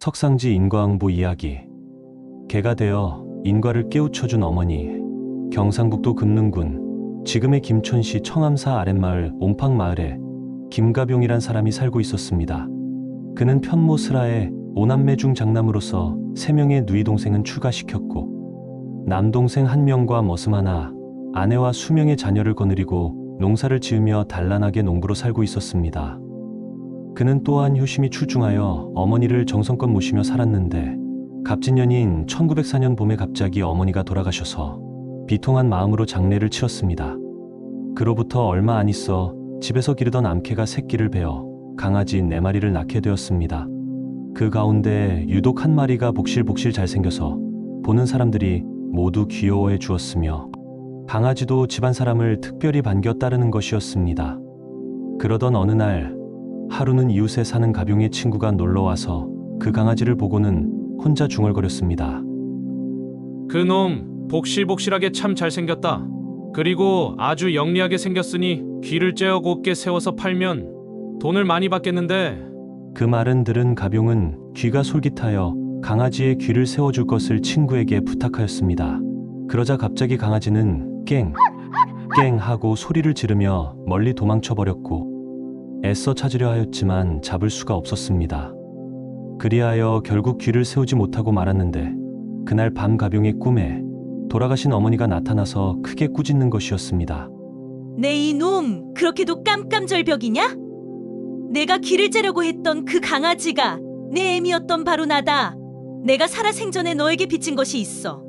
석상지 인과응보 이야기. 개가 되어 인과를 깨우쳐준 어머니. 경상북도 금능군 지금의 김천시 청암사 아랫마을 옴팡마을에 김가병이란 사람이 살고 있었습니다. 그는 편모스라에 오남매 중 장남으로서 세 명의 누이 동생은 추가시켰고 남동생 한 명과 머슴 하나, 아내와 수명의 자녀를 거느리고 농사를 지으며 단란하게 농부로 살고 있었습니다. 그는 또한 효심이 출중하여 어머니를 정성껏 모시며 살았는데 갑진년인 1904년 봄에 갑자기 어머니가 돌아가셔서 비통한 마음으로 장례를 치렀습니다. 그로부터 얼마 안 있어 집에서 기르던 암캐가 새끼를 베어 강아지 네 마리를 낳게 되었습니다. 그 가운데 유독 한 마리가 복실복실 잘생겨서 보는 사람들이 모두 귀여워해 주었으며 강아지도 집안 사람을 특별히 반겨 따르는 것이었습니다. 그러던 어느 날 하루는 이웃에 사는 가병의 친구가 놀러 와서 그 강아지를 보고는 혼자 중얼거렸습니다. 그놈 복실복실하게 참 잘생겼다. 그리고 아주 영리하게 생겼으니 귀를 째어 곱게 세워서 팔면 돈을 많이 받겠는데 그 말은 들은 가병은 귀가 솔깃하여 강아지의 귀를 세워줄 것을 친구에게 부탁하였습니다. 그러자 갑자기 강아지는 깽, 깽 하고 소리를 지르며 멀리 도망쳐 버렸고 애써 찾으려 하였지만 잡을 수가 없었습니다. 그리하여 결국 귀를 세우지 못하고 말았는데 그날 밤 가병의 꿈에 돌아가신 어머니가 나타나서 크게 꾸짖는 것이었습니다. 내 이놈 그렇게도 깜깜절벽이냐? 내가 길을 째려고 했던 그 강아지가 내 애미였던 바로 나다. 내가 살아 생전에 너에게 빚진 것이 있어.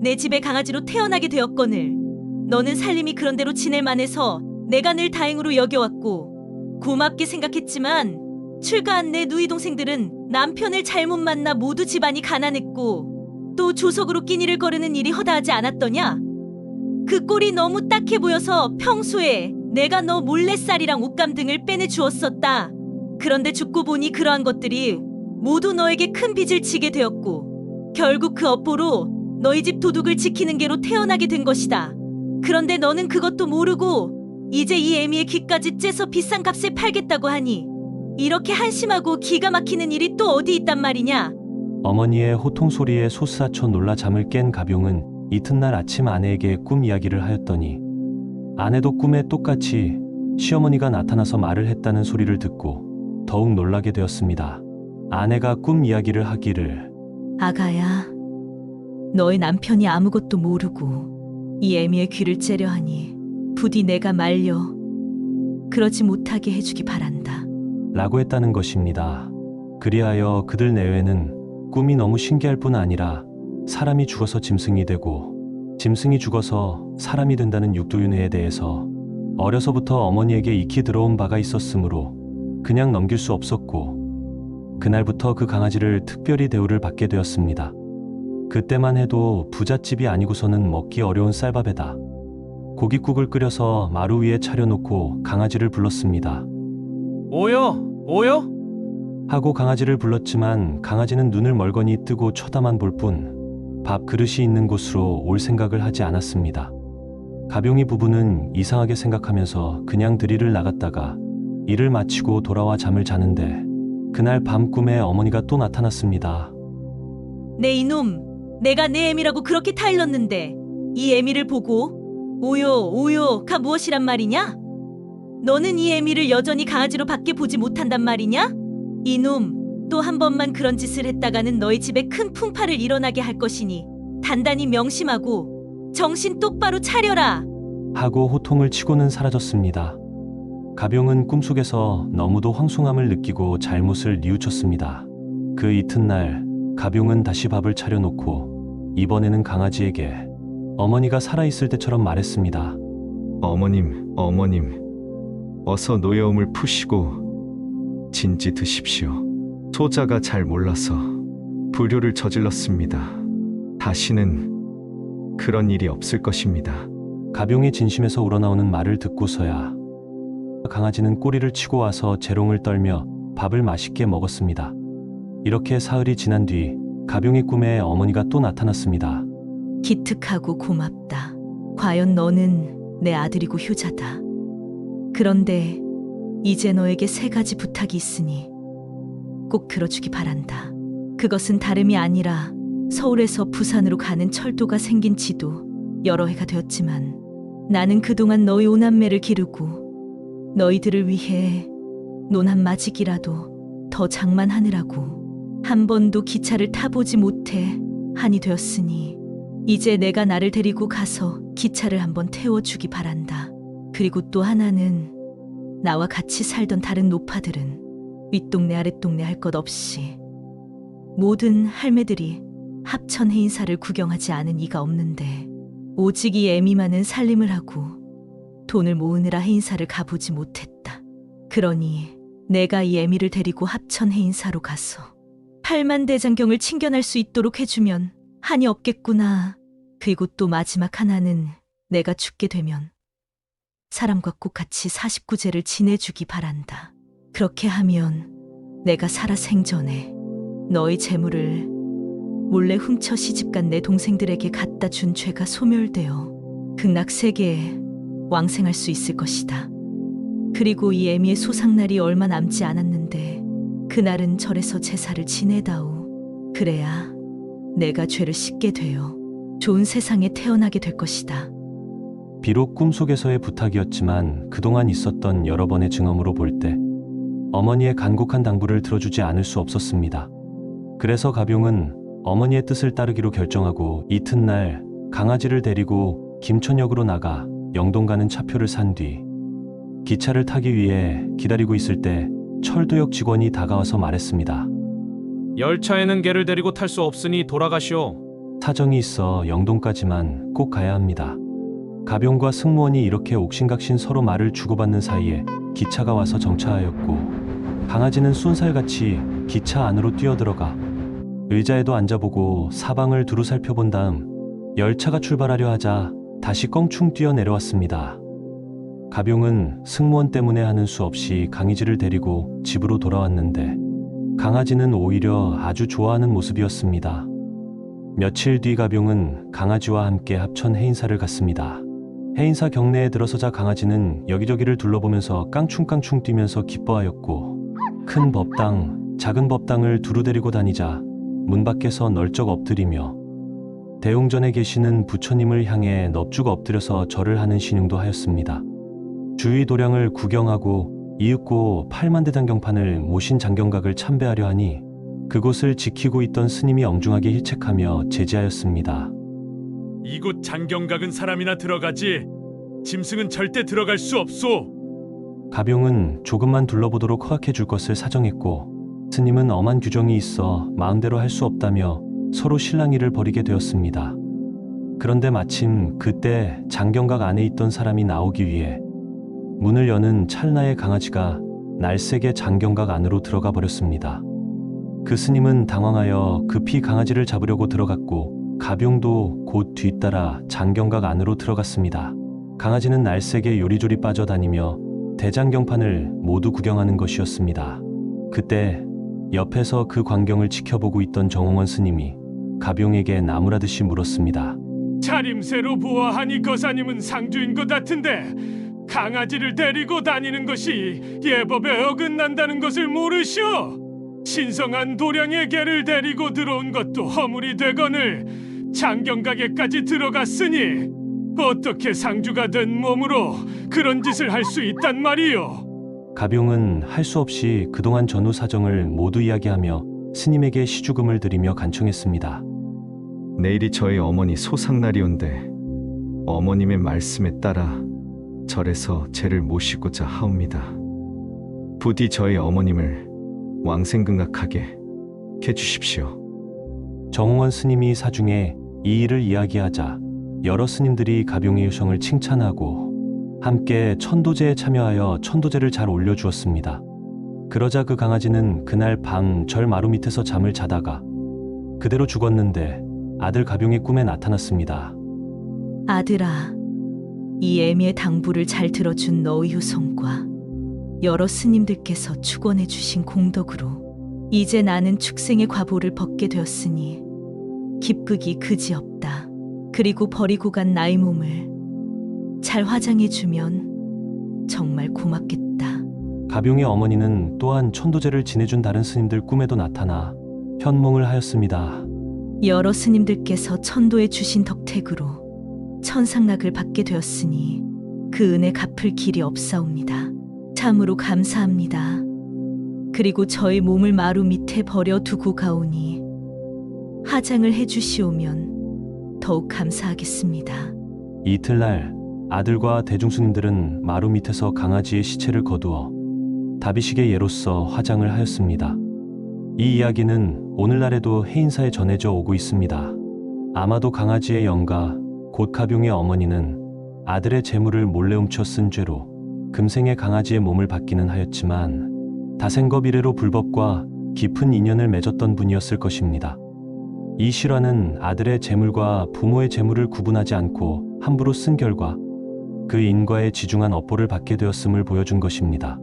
내 집에 강아지로 태어나게 되었거늘. 너는 살림이 그런 대로 지낼 만해서 내가 늘 다행으로 여겨왔고 고맙게 생각했지만 출가한 내 누이 동생들은 남편을 잘못 만나 모두 집안이 가난했고 또 조석으로 끼니를 거르는 일이 허다하지 않았더냐? 그 꼴이 너무 딱해 보여서 평소에 내가 너 몰래살이랑 옷감 등을 빼내 주었었다. 그런데 죽고 보니 그러한 것들이 모두 너에게 큰 빚을 지게 되었고 결국 그 업보로 너희 집 도둑을 지키는 개로 태어나게 된 것이다. 그런데 너는 그것도 모르고 이제 이 애미의 귀까지 째서 비싼 값에 팔겠다고 하니 이렇게 한심하고 기가 막히는 일이 또 어디 있단 말이냐? 어머니의 호통 소리에 소스라쳐 놀라 잠을 깬 가병은 이튿날 아침 아내에게 꿈 이야기를 하였더니 아내도 꿈에 똑같이 시어머니가 나타나서 말을 했다는 소리를 듣고 더욱 놀라게 되었습니다. 아내가 꿈 이야기를 하기를 아가야, 너의 남편이 아무것도 모르고 이 애미의 귀를 째려 하니 부디 내가 말려 그러지 못하게 해주기 바란다. 라고 했다는 것입니다. 그리하여 그들 내외는 꿈이 너무 신기할 뿐 아니라 사람이 죽어서 짐승이 되고 짐승이 죽어서 사람이 된다는 육도윤회에 대해서 어려서부터 어머니에게 익히 들어온 바가 있었으므로 그냥 넘길 수 없었고 그날부터 그 강아지를 특별히 대우를 받게 되었습니다. 그때만 해도 부잣집이 아니고서는 먹기 어려운 쌀밥에다 고깃국을 끓여서 마루 위에 차려놓고 강아지를 불렀습니다. 오여 오여 하고 강아지를 불렀지만 강아지는 눈을 멀거니 뜨고 쳐다만 볼 뿐 밥 그릇이 있는 곳으로 올 생각을 하지 않았습니다. 가병이 부부는 이상하게 생각하면서 그냥 들이를 나갔다가 일을 마치고 돌아와 잠을 자는데 그날 밤 꿈에 어머니가 또 나타났습니다. 내 이놈, 내가 내 애미라고 그렇게 타일렀는데 이 애미를 보고 오요 오요 가 무엇이란 말이냐? 너는 이 애미를 여전히 강아지로 밖에 보지 못한단 말이냐? 이놈, 또 한 번만 그런 짓을 했다가는 너희 집에 큰 풍파를 일어나게 할 것이니 단단히 명심하고 정신 똑바로 차려라. 하고 호통을 치고는 사라졌습니다. 가병은 꿈속에서 너무도 황송함을 느끼고 잘못을 뉘우쳤습니다. 그 이튿날 가병은 다시 밥을 차려놓고 이번에는 강아지에게 어머니가 살아있을 때처럼 말했습니다. 어머님, 어머님, 어서 노여움을 푸시고 진지 드십시오. 소자가 잘 몰라서 불효를 저질렀습니다. 다시는 그런 일이 없을 것입니다. 가병의 진심에서 우러나오는 말을 듣고서야 강아지는 꼬리를 치고 와서 재롱을 떨며 밥을 맛있게 먹었습니다. 이렇게 사흘이 지난 뒤 가병의 꿈에 어머니가 또 나타났습니다. 기특하고 고맙다. 과연 너는 내 아들이고 효자다. 그런데 이제 너에게 세 가지 부탁이 있으니 꼭 들어주기 바란다. 그것은 다름이 아니라 서울에서 부산으로 가는 철도가 생긴 지도 여러 해가 되었지만 나는 그동안 너희 오남매를 기르고 너희들을 위해 논한 마직이라도 더 장만하느라고 한 번도 기차를 타보지 못해 한이 되었으니 이제 내가 나를 데리고 가서 기차를 한번 태워주기 바란다. 그리고 또 하나는 나와 같이 살던 다른 노파들은 윗동네 아랫동네 할 것 없이 모든 할매들이 합천 해 인사를 구경하지 않은 이가 없는데 오직 이 애미만은 살림을 하고 돈을 모으느라 해인사를 가보지 못했다. 그러니 내가 이 애미를 데리고 합천 해인사로 가서 팔만 대장경을 챙겨날 수 있도록 해주면 한이 없겠구나. 그리고 또 마지막 하나는 내가 죽게 되면 사람과 꼭 같이 49제를 지내주기 바란다. 그렇게 하면 내가 살아 생전에 너희 재물을 몰래 훔쳐 시집간 내 동생들에게 갖다 준 죄가 소멸되어 극락 세계에 왕생할 수 있을 것이다. 그리고 이 애미의 소상날이 얼마 남지 않았는데 그날은 절에서 제사를 지내다오. 그래야 내가 죄를 씻게 되어 좋은 세상에 태어나게 될 것이다. 비록 꿈속에서의 부탁이었지만 그동안 있었던 여러 번의 증언으로 볼 때 어머니의 간곡한 당부를 들어주지 않을 수 없었습니다. 그래서 가병은 어머니의 뜻을 따르기로 결정하고 이튿날 강아지를 데리고 김천역으로 나가 영동 가는 차표를 산 뒤 기차를 타기 위해 기다리고 있을 때 철도역 직원이 다가와서 말했습니다. 열차에는 개를 데리고 탈 수 없으니 돌아가시오. 사정이 있어 영동까지만 꼭 가야 합니다. 가병과 승무원이 이렇게 옥신각신 서로 말을 주고받는 사이에 기차가 와서 정차하였고 강아지는 쏜살같이 기차 안으로 뛰어들어가 의자에도 앉아보고 사방을 두루 살펴본 다음 열차가 출발하려 하자 다시 껑충 뛰어 내려왔습니다. 가병은 승무원 때문에 하는 수 없이 강희지를 데리고 집으로 돌아왔는데 강아지는 오히려 아주 좋아하는 모습이었습니다. 며칠 뒤 가병은 강아지와 함께 합천 해인사를 갔습니다. 해인사 경내에 들어서자 강아지는 여기저기를 둘러보면서 깡충깡충 뛰면서 기뻐하였고 큰 법당, 작은 법당을 두루 데리고 다니자 문 밖에서 널쩍 엎드리며 대웅전에 계시는 부처님을 향해 넙죽 엎드려서 절을 하는 신용도 하였습니다. 주위 도량을 구경하고 이윽고 팔만대 장경판을 모신 장경각을 참배하려 하니 그곳을 지키고 있던 스님이 엄중하게 힐책하며 제지하였습니다. 이곳 장경각은 사람이나 들어가지 짐승은 절대 들어갈 수 없소. 가병은 조금만 둘러보도록 허락해 줄 것을 사정했고 스님은 엄한 규정이 있어 마음대로 할 수 없다며 서로 실랑이를 벌이게 되었습니다. 그런데 마침 그때 장경각 안에 있던 사람이 나오기 위해 문을 여는 찰나에 강아지가 날쌔게 장경각 안으로 들어가 버렸습니다. 그 스님은 당황하여 급히 강아지를 잡으려고 들어갔고 가병도 곧 뒤따라 장경각 안으로 들어갔습니다. 강아지는 날쌔게 요리조리 빠져다니며 대장경판을 모두 구경하는 것이었습니다. 그때 옆에서 그 광경을 지켜보고 있던 정홍원 스님이 가병에게 나무라듯이 물었습니다. 차림새로 보아하니 거사님은 상주인 것 같은데 강아지를 데리고 다니는 것이 예법에 어긋난다는 것을 모르시오. 신성한 도량의 개를 데리고 들어온 것도 허물이 되거늘 장경각에까지 들어갔으니 어떻게 상주가 된 몸으로 그런 짓을 할 수 있단 말이오. 가병은 할 수 없이 그동안 전후 사정을 모두 이야기하며 스님에게 시주금을 드리며 간청했습니다. 내일이 저희 어머니 소상날이온데 어머님의 말씀에 따라 절에서 제를 모시고자 하옵니다. 부디 저희 어머님을 왕생긍각하게 해주십시오. 정홍원 스님이 사중에 이 일을 이야기하자 여러 스님들이 가병의 요청을 칭찬하고 함께 천도제에 참여하여 천도제를 잘 올려주었습니다. 그러자 그 강아지는 그날 밤 절 마루 밑에서 잠을 자다가 그대로 죽었는데 아들 가병의 꿈에 나타났습니다. 아들아, 이 애미의 당부를 잘 들어준 너의 효성과 여러 스님들께서 축원해 주신 공덕으로 이제 나는 축생의 과보를 벗게 되었으니 기쁘기 그지없다. 그리고 버리고 간 나의 몸을 잘 화장해 주면 정말 고맙겠다. 가병의 어머니는 또한 천도제를 지내준 다른 스님들 꿈에도 나타나 현몽을 하였습니다. 여러 스님들께서 천도에 주신 덕택으로 천상락을 받게 되었으니 그 은혜 갚을 길이 없사옵니다. 참으로 감사합니다. 그리고 저의 몸을 마루 밑에 버려 두고 가오니 하장을 해주시오면 더욱 감사하겠습니다. 이틀날 아들과 대중스님들은 마루 밑에서 강아지의 시체를 거두어 다비식의 예로서 화장을 하였습니다. 이 이야기는 오늘날에도 해인사에 전해져 오고 있습니다. 아마도 강아지의 영가 곧 가병의 어머니는 아들의 재물을 몰래 훔쳐 쓴 죄로 금생에 강아지의 몸을 받기는 하였지만 다생겁 이래로 불법과 깊은 인연을 맺었던 분이었을 것입니다. 이 실화는 아들의 재물과 부모의 재물을 구분하지 않고 함부로 쓴 결과 그 인과에 지중한 업보를 받게 되었음을 보여준 것입니다.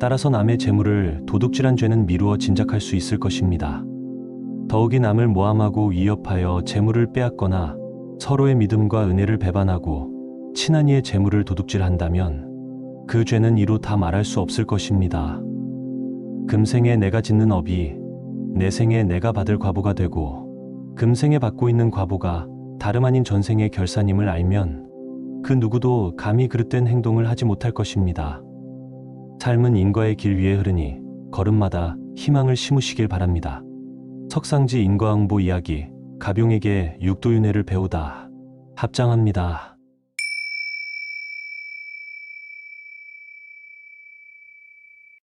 따라서 남의 재물을 도둑질한 죄는 미루어 짐작할 수 있을 것입니다. 더욱이 남을 모함하고 위협하여 재물을 빼앗거나 서로의 믿음과 은혜를 배반하고 친한 이의 재물을 도둑질한다면 그 죄는 이루 다 말할 수 없을 것입니다. 금생에 내가 짓는 업이 내 생에 내가 받을 과보가 되고 금생에 받고 있는 과보가 다름 아닌 전생의 결사님을 알면 그 누구도 감히 그릇된 행동을 하지 못할 것입니다. 삶은 인과의 길 위에 흐르니 걸음마다 희망을 심으시길 바랍니다. 석상지 인과응보 이야기 가병에게 육도윤회를 배우다 합장합니다.